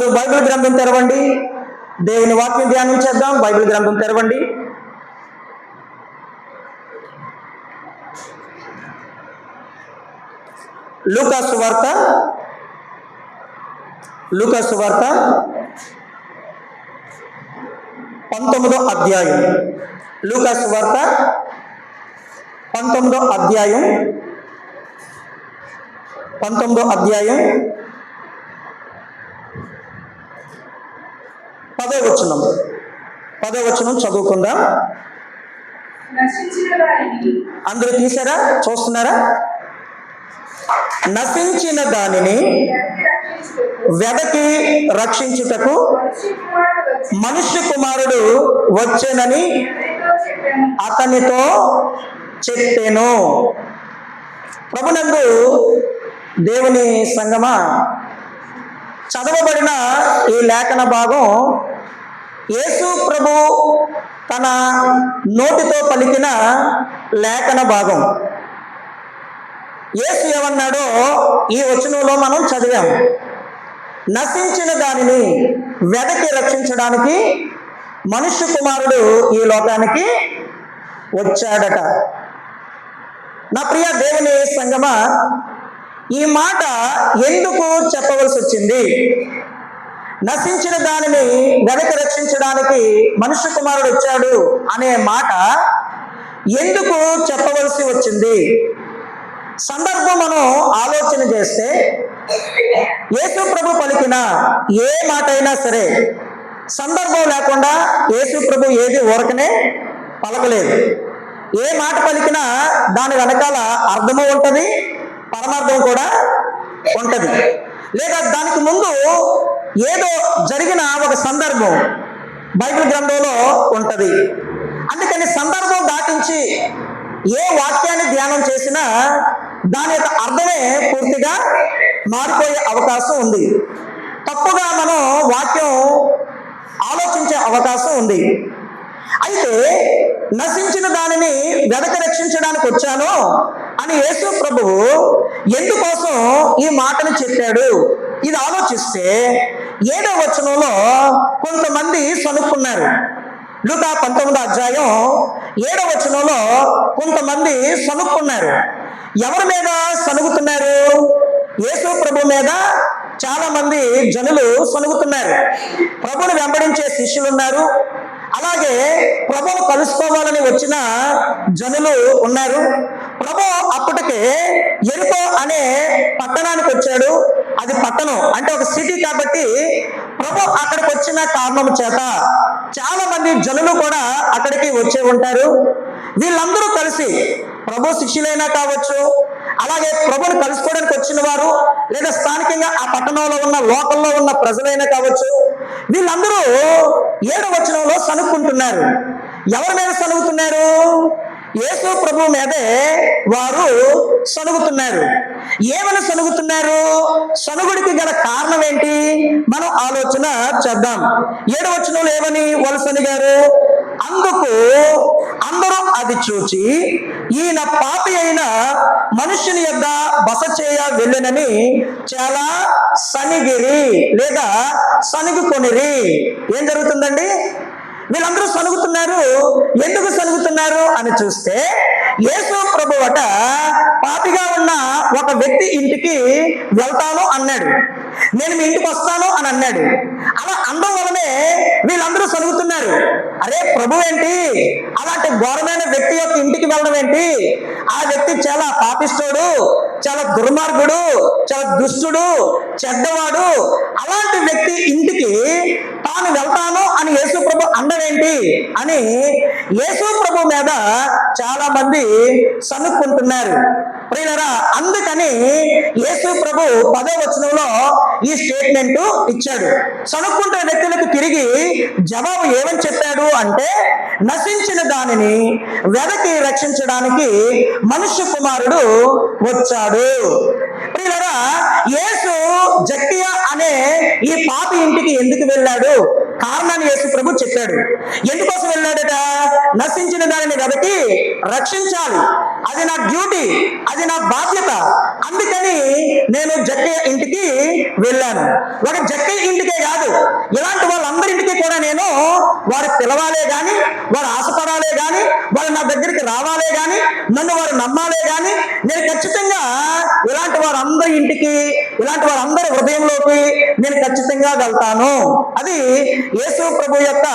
అందరూ బైబిల్ గ్రంథం తెరవండి. దేవుని వాక్యం ధ్యానం చేద్దాం. బైబిల్ గ్రంథం తెరవండి. లూకాసు వార్త. లూకాసు వార్త పంతొమ్మిదో అధ్యాయం. లూకాసు వార్త పంతొమ్మిదో అధ్యాయం. పంతొమ్మిదో అధ్యాయం. పదో వచనం. పదో వచనం చదువుకుందాం. అందరూ తీసారా? చూస్తున్నారా? నశించిన దానిని వెదకి రక్షించుటకు మనుష్య కుమారుడు వచ్చేనని అతనితో చెప్పాను. ప్రభునందు దేవుని సంగమ చదవబడిన ఈ లేఖన భాగం యేసు ప్రభు తన నోటితో పలికిన లేఖన భాగం. యేసు ఏమన్నాడో ఈ వచనంలో మనం చదివాం. నశించిన దానిని వెదకి రక్షించడానికి మనుష్య కుమారుడు ఈ లోకానికి వచ్చాడట. నా ప్రియ దేవుని సంగమ ఈ మాట ఎందుకు చెప్పవలసి వచ్చింది? నశించిన దానిని వెనక రక్షించడానికి మనుష్య కుమారుడు వచ్చాడు అనే మాట ఎందుకు చెప్పవలసి వచ్చింది? సందర్భం మనం ఆలోచన చేస్తే యేసు ప్రభు పలికిన ఏ మాట అయినా సరే సందర్భం లేకుండా యేసు ప్రభు ఏది ఊరకనే పలకలేదు. ఏ మాట పలికినా దాని వెనకాల అర్థము ఉంటుంది పరమార్థం కూడా ఉంటుంది. లేదా దానికి ముందు ఏదో జరిగిన ఒక సందర్భం బైబిల్ గ్రంథంలో ఉంటుంది. అందుకని సందర్భం దాటించి ఏ వాక్యాన్ని ధ్యానం చేసినా దాని యొక్క అర్థమే పూర్తిగా మారిపోయే అవకాశం ఉంది. తప్పుగా మనం వాక్యం ఆలోచించే అవకాశం ఉంది. అయితే నశించిన దానిని వెనక రక్షించడానికి వచ్చాను అని యేసు ప్రభువు ఎందుకోసం ఈ మాటను చెప్పాడు? ఇది ఆలోచిస్తే ఏడో వచనంలో కొంతమంది సనుక్కున్నారు. లూకా పంతొమ్మిదో అధ్యాయం ఏడో వచనంలో కొంతమంది సనుక్కున్నారు. ఎవరి మీద సనుగుతున్నారు? యేసు ప్రభు మీద చాలా మంది జనులు సనుగుతున్నారు. ప్రభుని వెంబడించే శిష్యులు ఉన్నారు అలాగే ప్రభువు కలుసుకోవాలని వచ్చిన జనులు ఉన్నారు. ప్రభు అప్పటికే ఎరుకో అనే పట్టణానికి వచ్చాడు. అది పట్టణం అంటే ఒక సిటీ కాబట్టి ప్రభు అక్కడికి వచ్చిన కారణం చేత చాలా మంది జనులు కూడా అక్కడికి వచ్చే ఉంటారు. వీళ్ళందరూ కలిసి ప్రభు శిష్యులైనా కావచ్చు అలాగే ప్రభుని కలుసుకోవడానికి వచ్చిన వారు లేదా స్థానికంగా ఆ పట్టణంలో ఉన్న లోకల్లో ఉన్న ప్రజలైనా కావచ్చు వీళ్ళందరూ ఏడు వచనంలో సనుక్కుంటున్నారు ఎవరి మీద సనుగుతున్నారు యేసు ప్రభు మీదే వారు సనుగుతున్నారు. ఏమని సనుగుతున్నారు? సనుగుడికి గల కారణం ఏంటి? మనం ఆలోచన చేద్దాం. ఏడు ఏమని వాళ్ళు సనిగారు అందుకు అందరూ అది చూచి ఈయన పాపి అయిన మనుషుని యొక్క బస చేయ వెళ్ళనని చాలా సనిగిరి లేదా సనుగుకొనిరి. ఏం జరుగుతుందండి? వీళ్ళందరూ సలుగుతున్నారు ఎందుకు సలుగుతున్నారు అని చూస్తే యేసు ప్రభువట పాపిగా ఉన్న ఒక వ్యక్తి ఇంటికి వెళ్తాను అన్నాడు. నేను మీ ఇంటికి వస్తాను అని అన్నాడు. అలా అందం వలనే వీళ్ళందరూ సనుగుతున్నారు. అరే ప్రభు ఏంటి? అలాంటి ఘోరమైన వ్యక్తి యొక్క ఇంటికి వెళ్ళడం ఏంటి? ఆ వ్యక్తి చాలా పాపిస్తోడు చాలా దుర్మార్గుడు చాలా దుష్టుడు చెడ్డవాడు. అలాంటి వ్యక్తి ఇంటికి తాను వెళ్తాను అని యేసు ప్రభు అందమేంటి అని యేసు ప్రభు మీద చాలా మంది సనుక్కుంటున్నారు. ప్రియులరా అందుకని యేసు ప్రభు పదో వచనంలో ఈ స్టేట్మెంట్ ఇచ్చాడు. సనుక్కుంటున్న వ్యక్తులకు తిరిగి జవాబు ఏమని చెప్పాడు అంటే నశించిన దానిని వెదకి రక్షించడానికి మనుష్య కుమారుడు వచ్చాడు. ప్రియులరా యేసు జక్కియా అనే ఈ పాపి ఇంటికి ఎందుకు వెళ్ళాడు? కారణాన్ని యేసు ప్రభు చెప్పాడు. ఎందుకోసం వెళ్ళాడట? నశించిన దానిని వెదకి రక్షించాలి. అది నా డ్యూటీ అది నా బాధ్యత. అందుకని నేను జక్కయ్య ఇంటికి వెళ్ళాను. ఒక జక్కయ్య ఇంటికే కాదు ఇలాంటి వాళ్ళందరింటికి కూడా నేను వారు పిలవాలే గాని వారు ఆశపడాలే గాని వారు నా దగ్గరికి రావాలే గాని నన్ను వారు నమ్మాలే గాని నేను ఖచ్చితంగా ఇలాంటి వారందరి ఇంటికి ఇలాంటి వారందరి హృదయంలోకి నేను ఖచ్చితంగా వెళ్తాను. అది యేసు ప్రభు యొక్క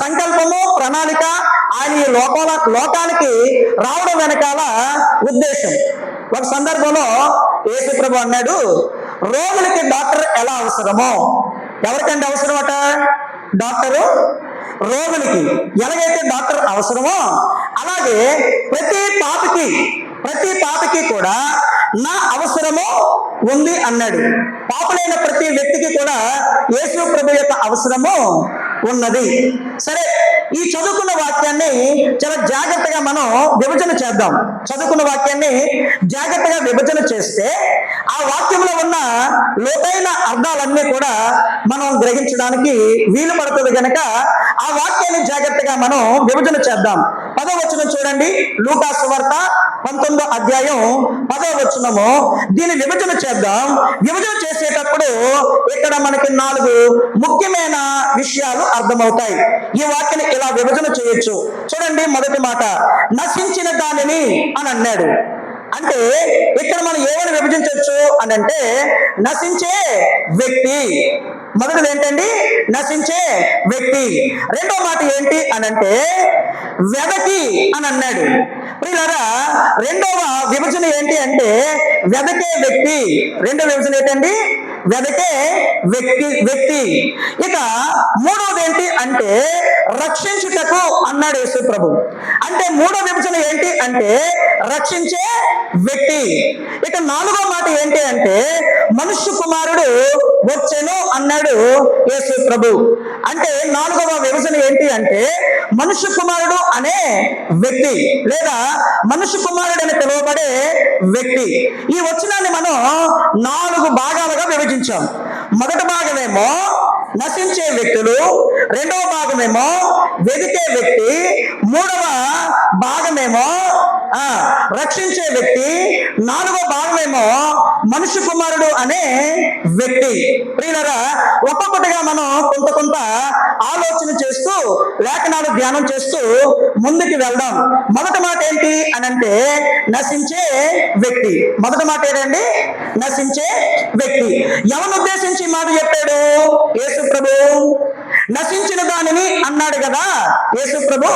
సంకల్పము ప్రణాళిక ఆయన ఈ లోకాల లోకానికి రావడం వెనకాల ఉద్దేశం. ఒక సందర్భంలో యేసు ప్రభు అన్నాడు రోగులకి డాక్టర్ ఎలా అవసరమో? ఎవరికంటే అవసరం అట డాక్టరు? రోగులకి. ఎలాగైతే డాక్టర్ అవసరమో అలాగే ప్రతి పాపకి ప్రతి పాపకి కూడా నా అవసరము ఉంది అన్నాడు. పాపలైన ప్రతి వ్యక్తికి కూడా యేసు ప్రభు యొక్క అవసరము ఉన్నది. సరే ఈ చదువుకున్న వాక్యాన్ని చాలా జాగ్రత్తగా మనం విభజన చేద్దాం. చదువుకున్న వాక్యాన్ని జాగ్రత్తగా విభజన చేస్తే ఆ వాక్యంలో ఉన్న లోతైన అర్థాలన్నీ కూడా మనం గ్రహించడానికి వీలు పడుతుంది కనుక ఆ వాక్యాన్ని జాగ్రత్తగా మనం విభజన చేద్దాం. పదో వచనం చూడండి. లూకాసు వార్త పంతొమ్మిదో అధ్యాయం పదో వచనము దీని విభజన చేద్దాం. విభజన చేసేటప్పుడు ఇక్కడ మనకి నాలుగు ముఖ్యమైన విషయాలు అర్థమవుతాయి. ఈ వాక్యని ఇలా విభజన చేయొచ్చు. చూడండి మొదటి మాట. నశించిన దానిని అని అన్నాడు. అంటే ఇక్కడ మనం ఏమని విభజించవచ్చు అని అంటే నశించే వ్యక్తి. మొదటిది ఏంటండి? నశించే వ్యక్తి. రెండో మాట ఏంటి అని అంటే వెదకి అని అన్నాడు. ప్రియులరా రెండవ విభజన ఏంటి అంటే వెదకే వ్యక్తి. రెండవ విభజన ఏంటండి? వెదకే వ్యక్తి వ్యక్తి. ఇక మూడవది ఏంటి అంటే రక్షించుటకు అన్నాడు యేసు ప్రభు అంటే మూడో విభజన ఏంటి అంటే రక్షించే వ్యక్తి. ఇక నాలుగో మాట ఏంటి అంటే మనుష్య కుమారుడు వచ్చెను అన్నాడు యేసు ప్రభు అంటే నాలుగవ విభజన ఏంటి అంటే మనుష్య కుమారుడు అనే వ్యక్తి లేదా మనుష్య కుమారుడు అని పిలువబడే వ్యక్తి. ఈ వచనాన్ని మనం నాలుగు భాగాలుగా విభజించాం. మొదటి భాగమేమో నశించే వ్యక్తులు రెండవ భాగమేమో వెదికే వ్యక్తి మూడవ భాగమేమో రక్షించే వ్యక్తి. నాలుగో భాగమేమో మనుష్య కుమారుడు అనే వ్యక్తి. ప్రియులరా ఒక్కొక్కటిగా మనం కొంత కొంత ఆలోచన చేస్తూ లేఖనాలు ధ్యానం చేస్తూ ముందుకు వెళ్దాం. మొదటి మాట ఏంటి అని అంటే నశించే వ్యక్తి. మొదటి మాట ఏంటండి నశించే వ్యక్తి. ఎవరిని ఉద్దేశించి మాట చెప్పాడు? యేసు ప్రభు. నశించిన దానిని అన్నాడు కదా యేసు ప్రభు.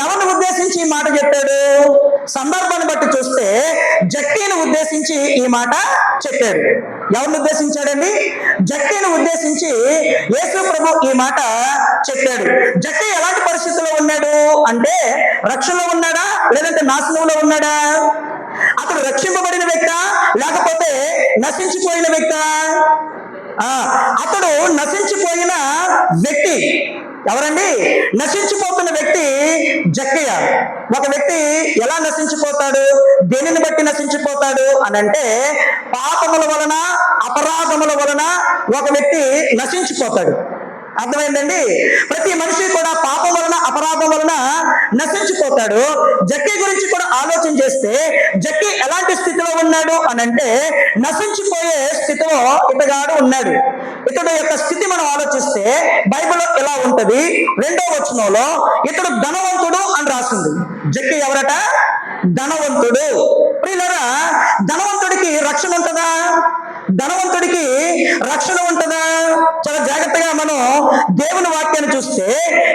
ఎవరిని ఉద్దేశించి ఈ మాట చెప్పాడు? సందర్భాన్ని బట్టి చూస్తే జక్కీని ఉద్దేశించి ఈ మాట చెప్పాడు. ఎవరిని ఉద్దేశించాడండి? జక్కీని ఉద్దేశించి యేసు ప్రభు ఈ మాట చెప్పాడు. జక్కీ ఎలాంటి పరిస్థితిలో ఉన్నాడు? అంటే రక్షణలో ఉన్నాడా? లేదంటే నాశనంలో ఉన్నాడా? అతడు రక్షింపబడిన వ్యక్త? లేకపోతే నశించిపోయిన వ్యక్త? అతడు నశించిపోయిన వ్యక్తి. ఎవరండి? నశించిపోతున్న వ్యక్తి జక్కయ్య. ఒక వ్యక్తి ఎలా నశించిపోతాడు? దేనిని బట్టి నశించిపోతాడు అని అంటే పాపముల వలన అపరాధముల వలన ఒక వ్యక్తి నశించిపోతాడు. అర్థమైందండి? ప్రతి మనిషి కూడా పాపం వలన అపరాధం వలన నశించిపోతాడు. జక్కి గురించి కూడా ఆలోచన చేస్తే జక్కి ఎలాంటి స్థితిలో ఉన్నాడు అని అంటే నశించిపోయే స్థితిలో ఇతగాడు ఉన్నాడు. ఇతడు యొక్క స్థితి మనం ఆలోచిస్తే బైబిల్ ఎలా ఉంటది. రెండో వచనంలో ఇతడు ధనవంతుడు అని రాసింది. జక్కి ఎవరట? ధనవంతుడు. ప్రియులరా ధనవంతుడికి రక్షణ ఉంటుందా? ధనవంతుడికి రక్షణ ఉంటుందా? చాలా జాగ్రత్తగా మనం దేవుని వాక్యాన్ని చూస్తే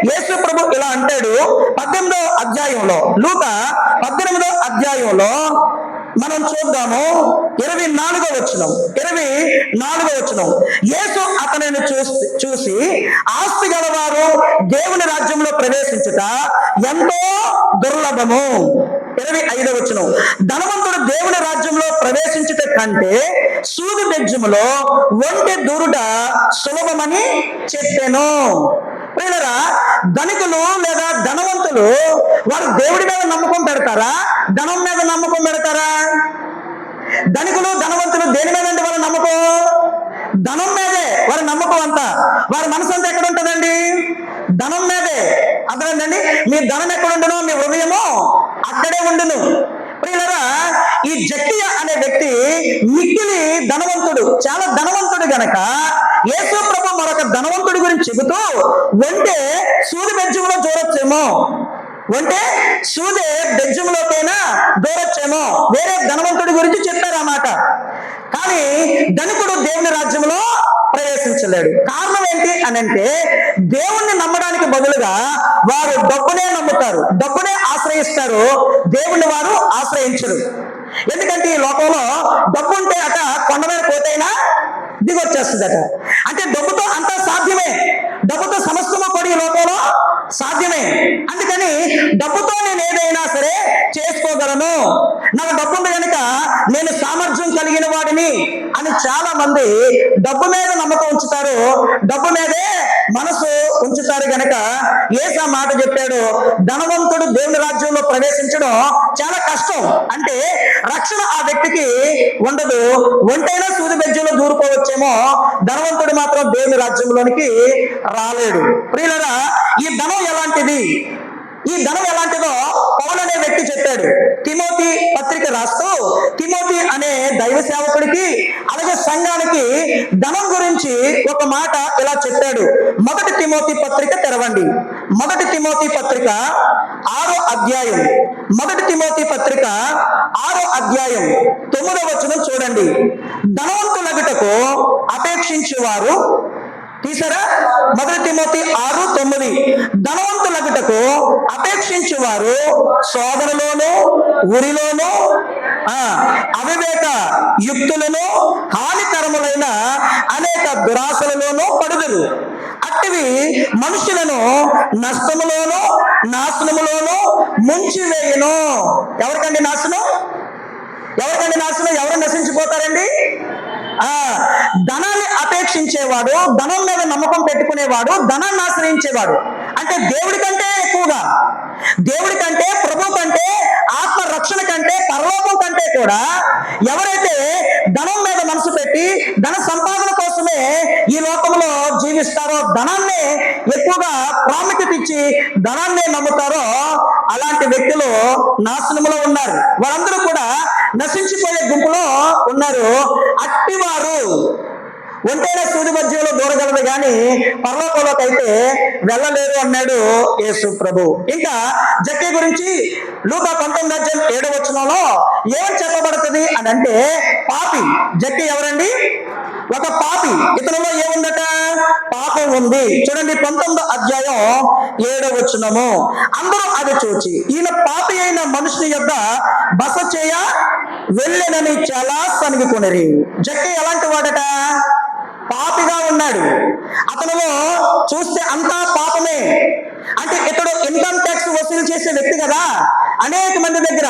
యేసు ప్రభు ఇలా అంటాడు. పద్దెనిమిదో అధ్యాయంలో లూక పద్దెనిమిదో అధ్యాయంలో మనం చూద్దాము ఇరవై నాలుగో వచ్చినం ఇరవై నాలుగో వచ్చినం యేసు అతనిని చూసి చూసి ఆస్తి గలవారు దేవుని రాజ్యంలో ప్రవేశించుట ఎంతో దుర్లభము. ఇరవై ఐదో వచనం. ధనవంతుడు దేవుని రాజ్యంలో ప్రవేశించుట కంటే సూది బెజ్జములో ఒంటి దూరుట సులభమని చెప్పాను. ప్రియులరా ధనికులు లేదా ధనవంతులు వారు దేవుడి మీద నమ్మకం పెడతారా? ధనం మీద నమ్మకం పెడతారా? ధనికులు ధనవంతులు దేని మీద అంటే వాళ్ళ నమ్మకం? ధనం మీదే వారి నమ్మకం అంతా. వారి మనసు అంతా ఎక్కడ ఉంటుందండి? ధనం మీదే. అర్థమైందండి? మీ ధనం ఎక్కడ ఉండను మీ హృదయము అక్కడే ఉండును. ప్రియులరా ఈ జట్టి అనే వ్యక్తి మిక్కిలి ధనవంతుడు చాలా ధనవంతుడు గనక యేసు ప్రభు మరొక ధనవంతుడి గురించి చెబుతూ వంటే సూది బెజ్జంలో చూడొచ్చేమో వంటే సూదే బెజ్జంలోకైనా దూరొచ్చేమో. వేరే ధనవంతుడి గురించి చెప్పారు అన్నమాట కానీ ధనికుడు దేవుని రాజ్యంలో ప్రవేశించలేడు. కారణం ఏంటి అని అంటే దేవుణ్ణి నమ్మడానికి బదులుగా వారు డబ్బునే నమ్ముతారు. డబ్బునే ఆశ్రయిస్తారు. దేవుణ్ణి వారు ఆశ్రయించరు. ఎందుకంటే ఈ లోకంలో డబ్బు ఉంటే అట కొండ మీద పోతైనా దిగొచ్చేస్తుందట. అంటే డబ్బుతో అంతా సాధ్యమే. డబ్బుతో సమస్తము కూడా ఈ లోకంలో సాధ్యమే. అందుకని డబ్బుతో నేను ఏదైనా సరే చేసుకోగలను. నాకు డబ్బు ఉంది కనుక నేను సామర్థ్యం కలిగిన వాడిని అని చాలా మంది డబ్బు మీద నమ్మకం ఉంచుతారు. డబ్బు మీదే మనసు ఉంచుతారు గనక ఏసా మాట చెప్పాడు ధనవంతుడు దేవుని రాజ్యంలో ప్రవేశించడం చాలా కష్టం. అంటే రక్షణ ఆ వ్యక్తికి ఉండదు. ఒంటైనా సూది బెజ్జంలో దూరుకోవచ్చేమో. ధనవంతుడు మాత్రం దేవుని రాజ్యంలోనికి రాలేడు. ప్రియులరా ఈ ధనం ఎలాంటిది? ఈ ధనం ఎలాంటిదో పౌలు అనే వ్యక్తి చెప్పాడు. తిమోతి పత్రిక రాస్తూ తిమోతి అనే దైవ సేవకుడికి అలాగే సంఘానికి ధనం గురించి ఒక మాట ఇలా చెప్పాడు. మొదటి తిమోతి పత్రిక తెరవండి. మొదటి తిమోతి పత్రిక ఆరో అధ్యాయం. మొదటి తిమోతి పత్రిక ఆరో అధ్యాయం. తొమ్మిదవ వచనం చూడండి. ధనవంతులగుటకు అపేక్షించేవారు తీసారా మొదటి తిమోతి ఆరు తొమ్మిది. ధనవంతులకుటకు అపేక్షించు వారు శోధనలోను ఉరిలోను ఆ అవివేక యుక్తులను హానికరములైన అనేక దురాశలలోనూ పడుదురు. అట్టివి మనుషులను నష్టములోను నాశనములోను ముంచివేయను. ఎవరికండి నాశనం? ఎవరికండి నాశనం? ఎవరు నశించిపోతారండి? ఆ ధనాన్ని అపేక్షించేవాడు ధనం మీద నమ్మకం పెట్టుకునేవాడు ధనాన్ని ఆశ్రయించేవాడు. అంటే దేవుడి కంటే ఎక్కువగా. దేవుడి కంటే ప్రభు కంటే ఆత్మ రక్షణ కంటే పరలోకం కంటే కూడా ఎవరైతే ధనం మీద మనసు పెట్టి ధన సంపాదన కోసమే ఈ లోకంలో జీవిస్తారో ధనాన్ని ఎక్కువగా ప్రాముఖ్యత ఇచ్చి ధనాన్ని నమ్ముతారో అలాంటి వ్యక్తులు నాశనములో ఉన్నారు. వారందరూ కూడా నశించిపోయే గుంపులో ఉన్నారు. అట్టివారు. ఉంటేనే సూది మధ్యలో దూరగలదు కానీ పర్లోకంలోకి అయితే వెళ్ళలేరు అన్నాడు యేసు ప్రభు. ఇంకా జక్కి గురించి లూకా పంతొమ్మిది అధ్యాయం ఏడవ వచనంలో ఏం చెప్పబడుతుంది అని అంటే పాపి జక్కి ఎవరండి? ఒక పాపి. ఇతరులో ఏముందట? పాపం ఉంది. చూడండి పంతొమ్మిదో అధ్యాయం ఏడో వచ్చినము అందరూ అది చూచి ఈయన పాపి అయిన మనుషుని యొక్క బస చేయ వెళ్ళనని చాలా సనిగికొనిరి జక్కి ఎలాంటి వాడట? ఉన్నాడు అతనిలో చూస్తే అంతా పాపమే. అంటే ఇతడు ఇన్కమ్ ట్యాక్స్ వసూలు చేసే వ్యక్తి కదా. అనేక మంది దగ్గర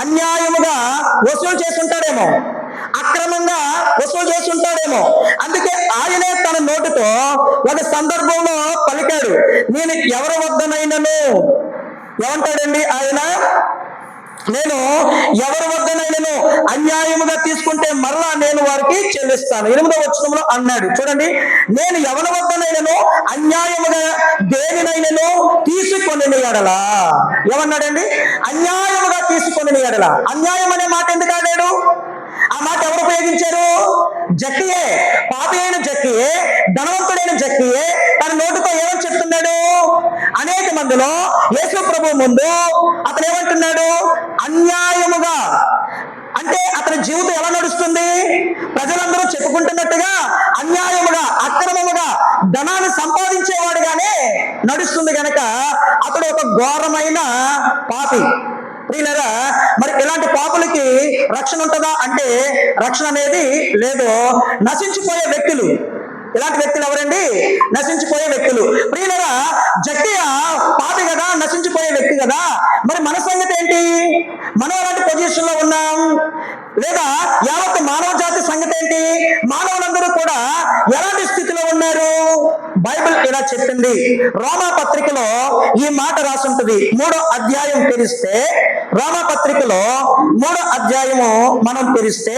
అన్యాయముగా వసూలు చేస్తుంటాడేమో. అక్రమంగా వసూలు చేస్తుంటాడేమో. అందుకే ఆయనే తన నోటితో ఒక సందర్భంలో పలికాడు. నేను ఎవరి వద్దనైనను? ఏమంటాడండి ఆయన? నేను ఎవరి వద్దనైనను అన్యాయముగా తీసుకుంటే మరలా నేను వారికి చెల్లిస్తాను. ఎనిమిదవ వచనంలో అన్నాడు. చూడండి నేను ఎవరి వద్దనైనను అన్యాయముగా దేనినైనను తీసుకొని ఎడలా. ఏమన్నాడండి? అన్యాయముగా తీసుకొని ఎడలా. అన్యాయం అనే మాట ఎందుకు ఆడాడు? ఆ మాట ఎవరు ఉపయోగించారు? జక్కియే. పాపి అయిన జక్కియే ధనవంతుడైన జక్కియే తన నోటితో ఏమని చెప్తున్నాడు? అనేక మందిలో యేసు ప్రభు ముందు అతను ఏమంటున్నాడు? అన్యాయముగా. అంటే అతని జీవితం ఎలా నడుస్తుంది? ప్రజలందరూ చెప్పుకుంటున్నట్టుగా అన్యాయముగా అక్రమముగా ధనాన్ని సంపాదించేవాడుగానే నడుస్తుంది గనక అతడు ఒక ఘోరమైన పాపి. ప్రియులరా మరి ఇలాంటి పాపులకి రక్షణ ఉంటుందా? అంటే రక్షణ అనేది లేదు. నశించిపోయే వ్యక్తులు. ఇలాంటి వ్యక్తులు ఎవరండి? నశించిపోయే వ్యక్తులు. ప్రియులరా జక్కియ పాపి కదా నశించిపోయే వ్యక్తి కదా. మరి మన సంగతి ఏంటి? మనం ఎలాంటి పొజిషన్లో ఉన్నాం. లేదా బైబిల్ ఇలా చెప్పింది. రోమా పత్రికలో ఈ మాట రాసుంటది. మూడో అధ్యాయం తెరిస్తే రోమా పత్రికలో మూడో అధ్యాయము మనం తెరిస్తే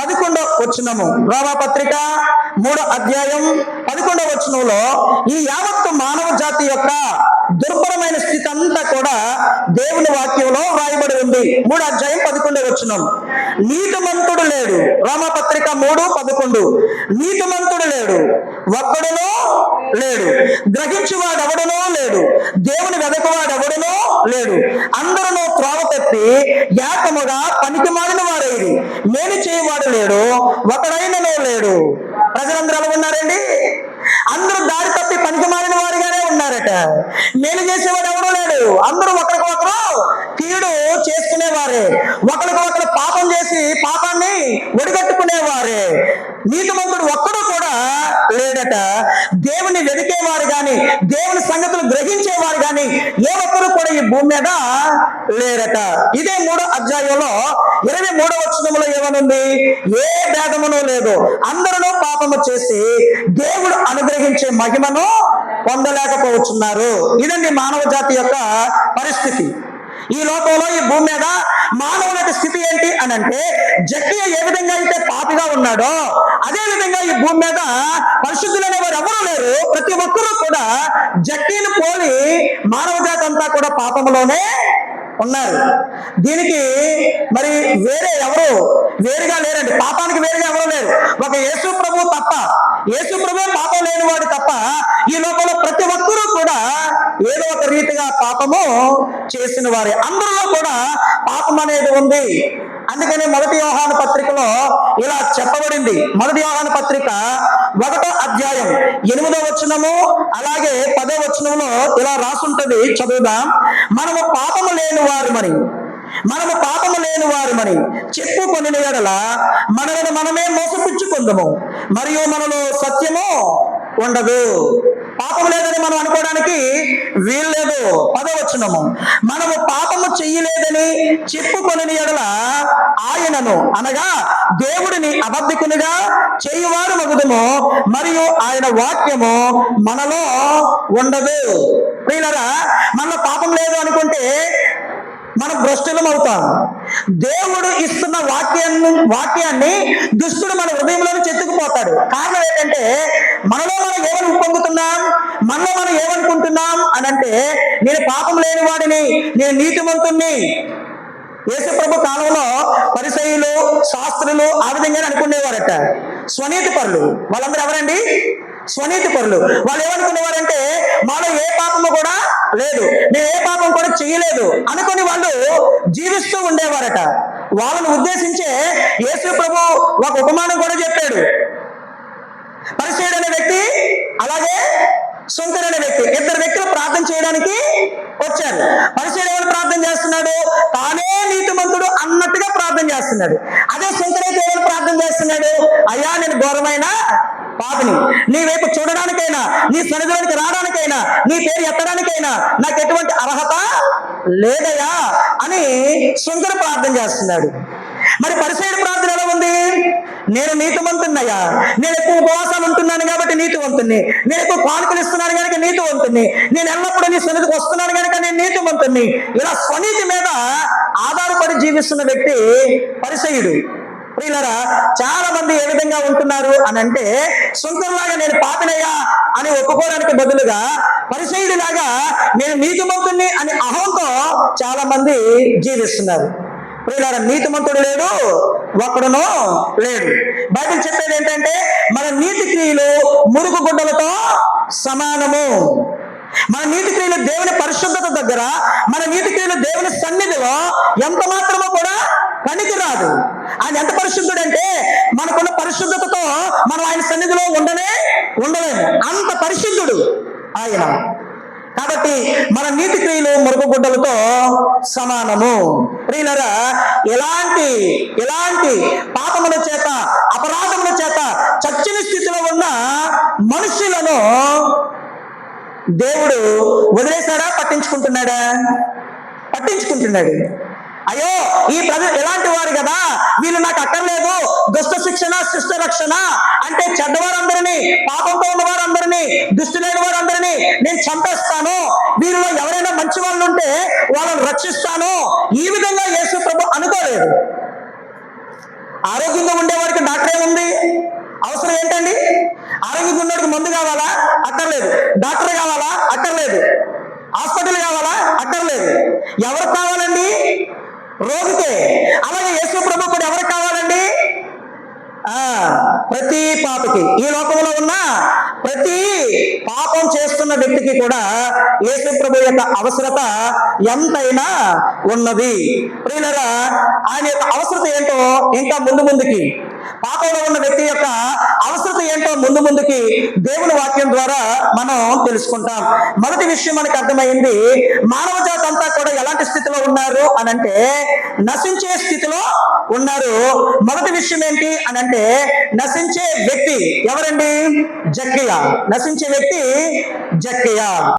పదకొండో వచ్చినము రోమా పత్రిక మూడో అధ్యాయం పదకొండో వచనంలో ఈ యావత్తు మానవ జాతి యొక్క దుర్భరమైన స్థితి అంతా కూడా దేవుని వాక్యంలో రాయబడి ఉంది. మూడో అధ్యాయం పదకొండు వచనం నీతిమంతుడు లేడు. రామపత్రిక మూడు పదకొండు. నీతిమంతుడు లేడు. ఒక్కడునో లేడు. గ్రహించువాడు ఎవడనో లేడు. దేవుని వెదకవాడు ఎవడనో లేడు. అందరూ త్రోవ తప్పి ఏకముగా పనికి మారిన వారైది మేలు చేయవాడు లేడు. ఒకడైననో లేడు. ప్రజలందరూ ఎలా ఉన్నారండి? అందరూ దారి తప్పి పనికి మారిన వారిగానే ఉన్నారట. మేలు చేసేవాడు ఎవడో లేడు. అందరూ ఒకరికొకరు కీడు చేసుకునేవారే. ఒకరికొకరు పాపం చేసి పాపాన్ని ఒడిగట్టుకునేవారే. నీతిమంతుడు ఒక్కడు కూడా లేడట. దేవుని వెతికేవారు గాని దేవుని సంగతులు గ్రహించేవారు గాని ఏ ఒక్కరు ఈ భూమి మీద లేరట. ఇదే మూడో అధ్యాయంలో ఇరవై మూడో వచనంలో ఏమనుంది? ఏ భేదమును లేదు. అందరూ పాపము చేసి దేవుడు అనుగ్రహించే మహిమను పొందలేకపోతున్నారు. ఇదండి మానవ జాతి యొక్క పరిస్థితి. ఈ లోకంలో ఈ భూమి మీద మానవుని యొక్క స్థితి ఏంటి అని అంటే జక్కియ ఏ విధంగా అయితే పాపిగా ఉన్నాడో అదే విధంగా ఈ భూమి మీద పరిశుద్ధులైన వారు ఎవరూ లేరు. ప్రతి ఒక్కరూ కూడా జక్కీని పోలి మానవ జాతి అంతా కూడా పాపంలోనే ఉన్నారు. దీనికి మరి వేరే ఎవరు వేరుగా లేరండి. పాపానికి వేరుగా ఎవరు లేరు. ఒక యేసు ప్రభు తప్ప యేసు ప్రభు పాప చేసిన వారి అందరిలో కూడా పాపం అనేది ఉంది. అందుకని మొదటి వ్యవహాన పత్రికలో ఇలా చెప్పబడింది. మొదటి వ్యవహాన పత్రిక ఒకటో అధ్యాయం ఎనిమిదో వచనము అలాగే పదో వచనంలో ఇలా రాసుంటది. చదువుదాం. మనము పాపము లేని వారుమని మనము పాపము లేని వారుమని చెప్పు కొన్ని ఎడల మనలను మనమే మోసపుచ్చుకుందము. మరియు మనలో సత్యము ఉండదు. పాపం లేదని మనం అనుకోవడానికి వీల్లేదు పదవచ్చునము మనము పాపము చెయ్యలేదని చెప్పుకొని ఎడల ఆయనను అనగా దేవుడిని అబద్ధికునిగా చేయువారు మగుదము మరియు ఆయన వాక్యము మనలో ఉండదు. ప్రియులరా మనలో పాపం లేదు అనుకుంటే మనం భ్రష్టులం అవుతాం దేవుడు ఇస్తున్న వాక్యాన్ని వాక్యాన్ని దుష్టుడు మన హృదయంలోనే చెత్తుకుపోతాడు. కారణం ఏంటంటే మనలో మనం ఏమని పొందుతున్నాం మనలో మనం ఏమనుకుంటున్నాం? అని అంటే నేను పాపం లేని వాడిని నేను నీతిమంతుణ్ణి. యేసుప్రభు కాలంలో పరిసయులు శాస్త్రులు ఆ విధంగానే అనుకునేవారట. స్వనీతి పరులు. వాళ్ళందరూ ఎవరండి? స్వనీతి పరులు. వాళ్ళు ఏమనుకునేవారంటే మాలో ఏ పాపము కూడా లేదు. నేను ఏ పాపం కూడా చేయలేదు అనుకుని వాళ్ళు జీవిస్తూ ఉండేవారట. వాళ్ళను ఉద్దేశించే యేసు ప్రభు ఒక ఉపమానం కూడా చెప్పాడు. పరిచయుడు అనే వ్యక్తి అలాగే సుంకర్ అనే వ్యక్తి. ఇద్దరు వ్యక్తులు ప్రార్థన చేయడానికి వచ్చారు. పరిచయుడు ఎవరు ప్రార్థన చేస్తున్నాడు? తానే నీతిమంతుడు అన్నట్టుగా ప్రార్థన చేస్తున్నాడు. అదే శంకర్ అయితే ఎవరు ప్రార్థన చేస్తున్నాడు? అయ్యా నేను ఘోరమైన పాపిని నీ వైపు చూడడానికైనా నీ సన్నిధిలోనికి రావడానికైనా నీ పేరు ఎత్తడానికైనా నాకు ఎటువంటి అర్హత లేదయా అని సుందర ప్రార్థన చేస్తున్నాడు. మరి పరిసైడు ప్రార్థన ఎలా ఉంది? నేను నీతివంతున్నయ్యా నేను ఎక్కువ ఉపవాసాలు ఉంటున్నాను కాబట్టి నీతివంతుని నేను ఎక్కువ కానుకలు ఇస్తున్నాను కనుక నీతివంతుని నేను ఎల్లప్పుడూ నీ సన్నిధికి వస్తున్నాను కనుక నేను నీతివంతుని ఇలా స్వనీతి మీద ఆధారపడి జీవిస్తున్న వ్యక్తి పరిసయుడు ప్రియులరా చాలా మంది ఏ విధంగా ఉంటున్నారు అని అంటే సొంతంలాగా నేను పాపనయ్యా అని ఒప్పుకోవడానికి బదులుగా పరిసయుడిలాగా నేను నీతిమంతుణ్ణి అని అహంతో చాలా మంది జీవిస్తున్నారు. ప్రియులారా నీతిమంతుడు లేడు ఒక్కడును లేడు. బైబిల్ చెప్పేది ఏంటంటే మన నీతి క్రియలు మురుగు గుడ్డలతో సమానము. మన నీతి క్రియలు దేవుని పరిశుద్ధత దగ్గర మన నీతి క్రియలు దేవుని సన్నిధిలో ఎంత మాత్రమో కూడా పనికి రాదు ఆయన ఎంత పరిశుద్ధుడంటే మనకున్న పరిశుద్ధతతో మనం ఆయన సన్నిధిలో ఉండనే ఉండలేము. అంత పరిశుద్ధుడు ఆయన. కాబట్టి మన నీతి క్రియలు మురుగుగుడ్డలతో సమానము. ప్రియులరా ఎలాంటి ఎలాంటి పాపముల చేత అపరాధముల చేత చచ్చిన స్థితిలో ఉన్న మనుషులను దేవుడు వదిలేశాడా పట్టించుకుంటున్నాడా? పట్టించుకుంటున్నాడు. అయ్యో ఈ ప్రజలు ఎలాంటి వారు కదా. వీళ్ళు నాకు అక్కర్లేదు. దుష్ట శిక్షణ శిష్ట రక్షణ. అంటే చెడ్డవారందరినీ పాపంతో ఉన్న వారందరినీ దుష్టులైన వారందరినీ నేను చంపేస్తాను. వీరిలో ఎవరైనా మంచి వాళ్ళు ఉంటే వాళ్ళని రక్షిస్తాను. ఈ విధంగా యేసు ప్రభు అనుకోలేదు. ఆరోగ్యంగా ఉండేవాడికి డాక్టర్ ఏముంది? అవసరం ఏంటండి? ఆరోగ్యంగా ఉన్నవాడికి మందు కావాలా? అక్కర్లేదు. డాక్టర్ కావాలా? అక్కర్లేదు. హాస్పిటల్ కావాలా? అక్కర్లేదు. ఎవరికి కావాలండి? రోగితే అలాగే యేసు ప్రభు కూడా ఎవరు కావాలండి? ప్రతి పాపకి. ఈ లోకంలో ఉన్న ప్రతి పాపం చేస్తున్న వ్యక్తికి కూడా యేసు ప్రభు యొక్క అవసరత ఎంతైనా ఉన్నది. ప్రియులరా ఆయన యొక్క అవసరత ఏంటో ఇంకా ముందు ముందుకి పాపంలో ఉన్న వ్యక్తి యొక్క అవసరత ఏంటో ముందు ముందుకి దేవుని వాక్యం ద్వారా మనం తెలుసుకుంటాం. మొదటి విషయం మనకు అర్థమైంది మానవ జాతి అంతా కూడా ఎలాంటి స్థితిలో ఉన్నారు అని అంటే నశించే స్థితిలో ఉన్నారు. మొదటి విషయం ఏంటి అని అంటే నశించే వ్యక్తి ఎవరండి? జక్కియా. నశించే వ్యక్తి జక్కియా.